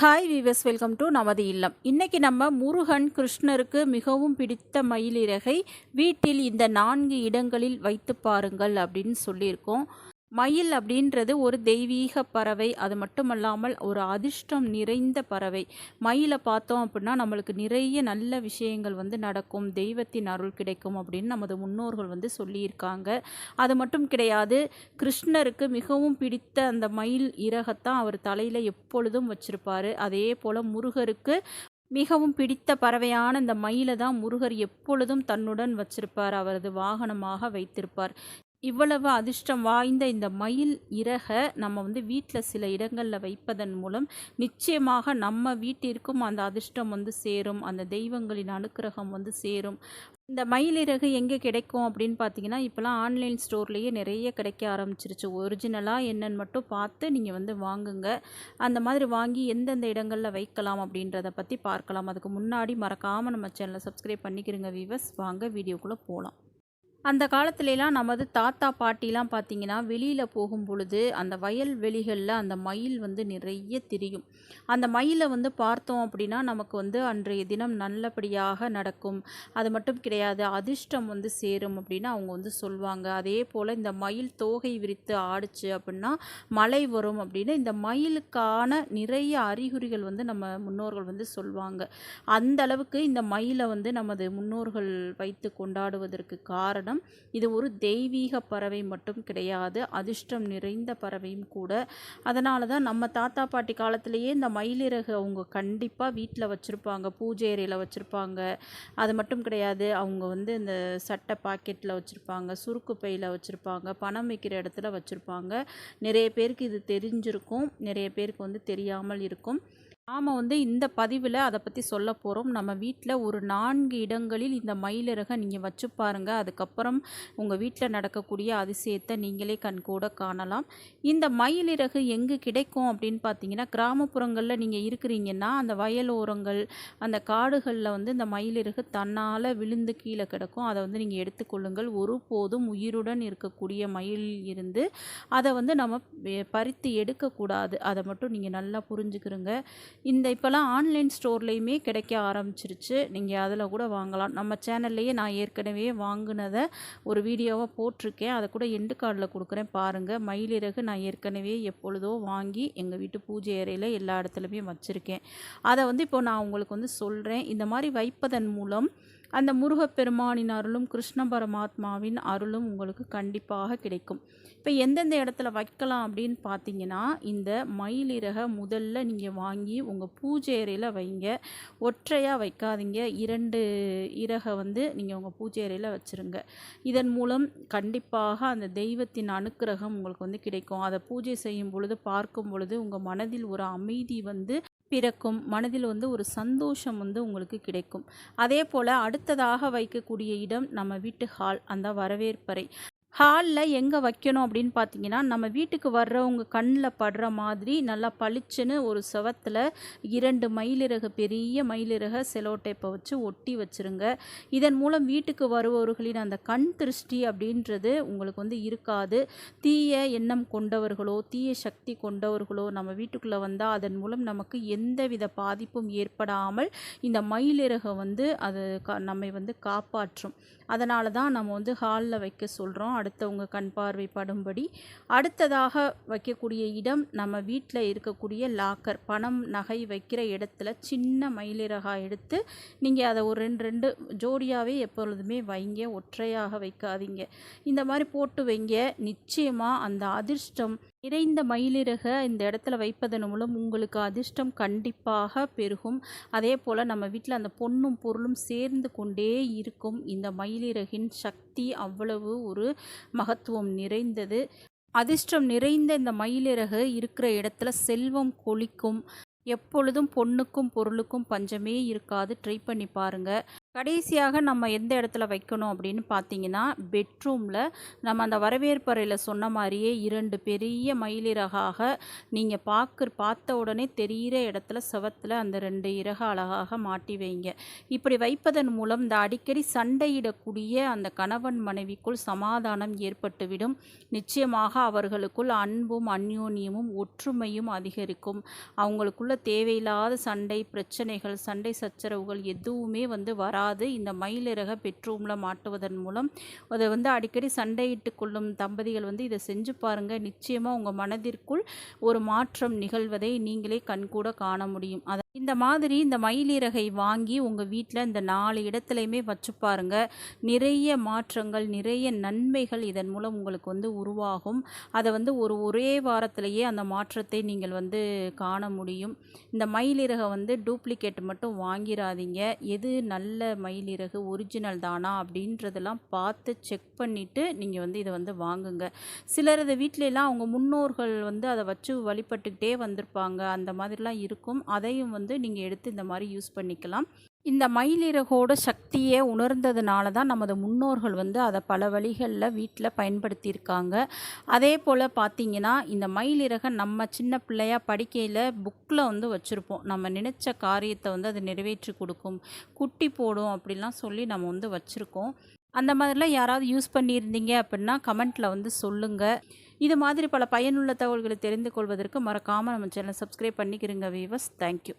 Hi viewers welcome to நமது இல்லம். இன்றைக்கி நம்ம முருகன் கிருஷ்ணருக்கு மிகவும் பிடித்த மயிலிறகை வீட்டில் இந்த நான்கு இடங்களில் வைத்து பாருங்கள் அப்படின்னு சொல்லியிருக்கோம். மயில் அப்படின்றது ஒரு தெய்வீக பறவை. அது மட்டுமல்லாமல் ஒரு அதிர்ஷ்டம் நிறைந்த பறவை. மயிலை பார்த்தோம் அப்படின்னா நம்மளுக்கு நிறைய நல்ல விஷயங்கள் வந்து நடக்கும். தெய்வத்தின் அருள் கிடைக்கும் அப்படின்னு நமது முன்னோர்கள் வந்து சொல்லியிருக்காங்க. அது மட்டும் கிடையாது கிருஷ்ணருக்கு மிகவும் பிடித்த அந்த மயில் இறகத்தான் அவர் தலையில் எப்பொழுதும் வச்சிருப்பார். அதே போல் முருகருக்கு மிகவும் பிடித்த பறவையான இந்த மயிலை தான் முருகர் எப்பொழுதும் தன்னுடன் வச்சிருப்பார். அவரது வாகனமாக வைத்திருப்பார். இவ்வளவு அதிர்ஷ்டம் வாய்ந்த இந்த மயில் இறக நம்ம வந்து வீட்டில் சில இடங்களில் வைப்பதன் மூலம் நிச்சயமாக நம்ம வீட்டிற்கும் அந்த அதிர்ஷ்டம் வந்து சேரும் அந்த தெய்வங்களின் அனுக்கிரகம் வந்து சேரும். இந்த மயில் இறகு எங்கே கிடைக்கும் அப்படின்னு பார்த்தீங்கன்னா இப்போலாம் ஆன்லைன் ஸ்டோர்லேயே நிறைய கிடைக்க ஆரம்பிச்சிருச்சு. ஒரிஜினலாக என்னன்னு மட்டும் பார்த்து நீங்கள் வந்து வாங்குங்க. அந்த மாதிரி வாங்கி எந்தெந்த இடங்களில் வைக்கலாம் அப்படின்றத பற்றி பார்க்கலாம். அதுக்கு முன்னாடி மறக்காமல் நம்ம சேனலை சப்ஸ்கிரைப் பண்ணிக்கிறங்க வீவர்ஸ் வாங்க வீடியோக்குள்ளே போகலாம் அந்த காலத்துலலாம் நமது தாத்தா பாட்டிலாம் பார்த்தீங்கன்னா வெளியில் போகும் பொழுது அந்த வயல் வெளிகளில் அந்த மயில் வந்து நிறைய திரியும். அந்த மயிலை வந்து பார்த்தோம் அப்படின்னா நமக்கு வந்து அன்றைய தினம் நல்லபடியாக நடக்கும். அது மட்டும் கிடையாது அதிர்ஷ்டம் வந்து சேரும் அப்படின்னு அவங்க வந்து சொல்லுவாங்க அதே போல் இந்த மயில் தோகை விரித்து ஆடிச்சு அப்படின்னா மழை வரும் அப்படின்னு இந்த மயிலுக்கான நிறைய அறிகுறிகள் வந்து நம்ம முன்னோர்கள் வந்து சொல்லுவாங்க அந்த அளவுக்கு இந்த மயிலை வந்து நமது முன்னோர்கள் வைத்து கொண்டாடுவதற்கு காரணம் இது ஒரு தெய்வீக பறவை மட்டும் கிடையாது அதிர்ஷ்டம் நிறைந்த பறவையும் கூட. அதனால தான் நம்ம தாத்தா பாட்டி காலத்திலேயே இந்த மயிலிறகு அவங்க கண்டிப்பாக வீட்டில் வச்சுருப்பாங்க பூஜை அறையில் வச்சுருப்பாங்க. அது மட்டும் கிடையாது அவங்க வந்து இந்த சட்டை பாக்கெட்டில் வச்சுருப்பாங்க சுருக்கு பையில் வச்சுருப்பாங்க பணம் வைக்கிற இடத்துல வச்சுருப்பாங்க. நிறைய பேருக்கு இது தெரிஞ்சிருக்கும் நிறைய பேருக்கு வந்து தெரியாமல் இருக்கும். நாம் வந்து இந்த பதிவில் அதை பற்றி சொல்ல போகிறோம் நம்ம வீட்டில் ஒரு நான்கு இடங்களில் இந்த மயிலிறகை நீங்கள் வச்சு பாருங்கள் அதுக்கப்புறம் உங்கள் வீட்டில் நடக்கக்கூடிய அதிசயத்தை நீங்களே கண்கூட காணலாம். இந்த மயிலிறகு எங்கே கிடைக்கும் அப்படின்னு பார்த்தீங்கன்னா கிராமப்புறங்களில் நீங்கள் இருக்கிறீங்கன்னா அந்த வயலோரங்கள் அந்த காடுகளில் வந்து இந்த மயிலிறகு தன்னால் விழுந்து கீழே கிடக்கும். அதை வந்து நீங்கள் எடுத்துக்கொள்ளுங்கள் ஒருபோதும் உயிருடன் இருக்கக்கூடிய மயில் இருந்து அதை வந்து நம்ம பறித்து எடுக்கக்கூடாது. அதை மட்டும் நீங்கள் நல்லா புரிஞ்சுக்கிறோங்க இந்த இப்போலாம் ஆன்லைன் ஸ்டோர்லேயுமே கிடைக்க ஆரம்பிச்சிருச்சு. நீங்கள் அதில் கூட வாங்கலாம். நம்ம சேனல்லையே நான் ஏற்கனவே வாங்கினதை ஒரு வீடியோவாக போட்டிருக்கேன். அதை கூட எண்டு கார்டில் கொடுக்குறேன். பாருங்கள் மயிலிறகு நான் ஏற்கனவே எப்பொழுதோ வாங்கி எங்கள் வீட்டு பூஜை அறையில் எல்லா இடத்துலையுமே வச்சுருக்கேன். அதை வந்து இப்போ நான் உங்களுக்கு வந்து சொல்கிறேன் இந்த மாதிரி வைப்பதன் மூலம் அந்த முருகப்பெருமானின் அருளும் கிருஷ்ண பரமாத்மாவின் அருளும் உங்களுக்கு கண்டிப்பாக கிடைக்கும். இப்போ எந்தெந்த இடத்துல வைக்கலாம் அப்படின்னு பார்த்தீங்கன்னா இந்த மயிலிறக முதல்ல நீங்கள் வாங்கி உங்கள் பூஜை அறையில் வைங்க. ஒற்றையாக வைக்காதீங்க. இரண்டு இறகை வந்து நீங்கள் உங்கள் பூஜை அறையில் வச்சுருங்க. இதன் மூலம் கண்டிப்பாக அந்த தெய்வத்தின் அனுக்கிரகம் உங்களுக்கு வந்து கிடைக்கும். அதை பூஜை செய்யும் பொழுது பார்க்கும் பொழுது உங்கள் மனதில் ஒரு அமைதி வந்து பிறக்கும் மனதில் வந்து ஒரு சந்தோஷம் வந்து உங்களுக்கு கிடைக்கும். அதே போல் அடுத்ததாக வைக்கக்கூடிய இடம் நம்ம வீட்டு ஹால் அந்த வரவேற்பறை. ஹாலில் எங்கே வைக்கணும் அப்படின்னு பார்த்தீங்கன்னா நம்ம வீட்டுக்கு வர்றவங்க கண்ணில் படுற மாதிரி நல்லா பளிச்சுன்னு ஒரு செவத்தில் இரண்டு மயிலிறகு பெரிய மயிலிறக செலோட்டேப்பை வச்சு ஒட்டி வச்சுருங்க. இதன் மூலம் வீட்டுக்கு வருபவர்களின் அந்த கண் திருஷ்டி அப்படின்றது உங்களுக்கு வந்து இருக்காது. தீய எண்ணம் கொண்டவர்களோ தீய சக்தி கொண்டவர்களோ நம்ம வீட்டுக்குள்ளே வந்தால் அதன் மூலம் நமக்கு எந்தவித பாதிப்பும் ஏற்படாமல் இந்த மயிலிறகை வந்து அது நம்மை வந்து காப்பாற்றும். அதனால தான் நம்ம வந்து ஹாலில் வைக்க சொல்கிறோம். அடுத்தவங்க கண் பார்வை படும்படி அடுத்ததாக வைக்கக்கூடிய இடம் நம்ம வீட்டில் இருக்கக்கூடிய லாக்கர் பணம் நகை வைக்கிற இடத்துல சின்ன மயிலிறகா எடுத்து நீங்கள் அதை ஒரு ரெண்டு ரெண்டு ஜோடியாகவே எப்பொழுதுமே வைங்க ஒற்றையாக வைக்காதீங்க. இந்த மாதிரி போட்டு வைங்க. நிச்சயமாக அந்த அதிர்ஷ்டம் நிறைந்த மயிலிறக இந்த இடத்துல வைப்பதன் மூலம் உங்களுக்கு அதிர்ஷ்டம் கண்டிப்பாக பெருகும். அதே போல் நம்ம வீட்டில் அந்த பொண்ணும் பொருளும் சேர்ந்து கொண்டே இருக்கும். இந்த மயிலிறகின் சக்தி அவ்வளவு ஒரு மகத்துவம் நிறைந்தது. அதிர்ஷ்டம் நிறைந்த இந்த மயிலிறகு இருக்கிற இடத்துல செல்வம் கொளிக்கும். எப்பொழுதும் பொண்ணுக்கும் பொருளுக்கும் பஞ்சமே இருக்காது. ட்ரை பண்ணி பாருங்கள் கடைசியாக நம்ம எந்த இடத்துல வைக்கணும் அப்படின்னு பார்த்தீங்கன்னா பெட்ரூமில் நம்ம அந்த வரவேற்பறையில் சொன்ன மாதிரியே இரண்டு பெரிய மயிலிறகாக நீங்கள் பார்க்க பார்த்த உடனே தெரிகிற இடத்துல செவத்தில் அந்த ரெண்டு இறக அழகாக மாட்டி வைங்க. இப்படி வைப்பதன் மூலம் இந்த அடிக்கடி சண்டையிடக்கூடிய அந்த கணவன் மனைவிக்குள் சமாதானம் ஏற்பட்டுவிடும். நிச்சயமாக அவர்களுக்குள் அன்பும் அந்யோன்யமும் ஒற்றுமையும் அதிகரிக்கும். அவங்களுக்குள்ள தேவையில்லாத சண்டை பிரச்சனைகள் சண்டை சச்சரவுகள் எதுவுமே வந்து வராது. இந்த மயிலிறக பெட்ரூமில் மாட்டுவதன் மூலம். அதை வந்து அடிக்கடி சண்டையிட்டு கொள்ளும் தம்பதிகள் வந்து இதை செஞ்சு பாருங்கள் நிச்சயமாக உங்கள் மனதிற்குள் ஒரு மாற்றம் நிகழ்வதை நீங்களே கண்கூட காண முடியும். அதை இந்த மாதிரி இந்த மயிலிறகை வாங்கி உங்கள் வீட்டில் இந்த நாலு இடத்துலையுமே வச்சு பாருங்க. நிறைய மாற்றங்கள் நிறைய நன்மைகள் இதன் மூலம் உங்களுக்கு வந்து உருவாகும். அதை வந்து ஒரு ஒரே வாரத்திலேயே அந்த மாற்றத்தை நீங்கள் வந்து காண முடியும். இந்த மயிலிறகை வந்து டூப்ளிகேட் மட்டும் வாங்கிடாதீங்க எது நல்ல மயிலிறகு ஒரிஜினல் தானா அப்படின்றதெல்லாம் பார்த்து செக் பண்ணிவிட்டு நீங்கள் வந்து இதை வந்து வாங்குங்க. சிலர் இதை வீட்டிலலாம் அவங்க முன்னோர்கள் வந்து அதை வச்சு வழிபட்டுக்கிட்டே வந்திருப்பாங்க. அந்த மாதிரிலாம் இருக்கும். அதையும் வந்து நீங்கள் எடுத்து இந்த மாதிரி யூஸ் பண்ணிக்கலாம். இந்த மயிலிறகோட சக்தியை உணர்ந்ததுனால தான் நமது முன்னோர்கள் வந்து அதை பல வழிகளில் வீட்டில் பயன்படுத்தியிருக்காங்க. அதே போல் பார்த்தீங்கன்னா இந்த மயிலிறகை நம்ம சின்ன பிள்ளையாக படிக்கையில் புக்கில் வந்து வச்சுருப்போம். நம்ம நினச்ச காரியத்தை வந்து அது நிறைவேற்றி கொடுக்கும். குட்டி போடும் அப்படிலாம் சொல்லி நம்ம வந்து வச்சுருக்கோம். அந்த மாதிரிலாம் யாராவது யூஸ் பண்ணியிருந்தீங்க அப்படின்னா கமெண்ட்டில் வந்து சொல்லுங்கள் இது மாதிரி பல பயனுள்ள தகவல்களை தெரிந்து கொள்வதற்கு மறக்காமல் நம்ம சேனல் சப்ஸ்கிரைப் பண்ணிக்கிறோங்க வீவர்ஸ் தேங்க்யூ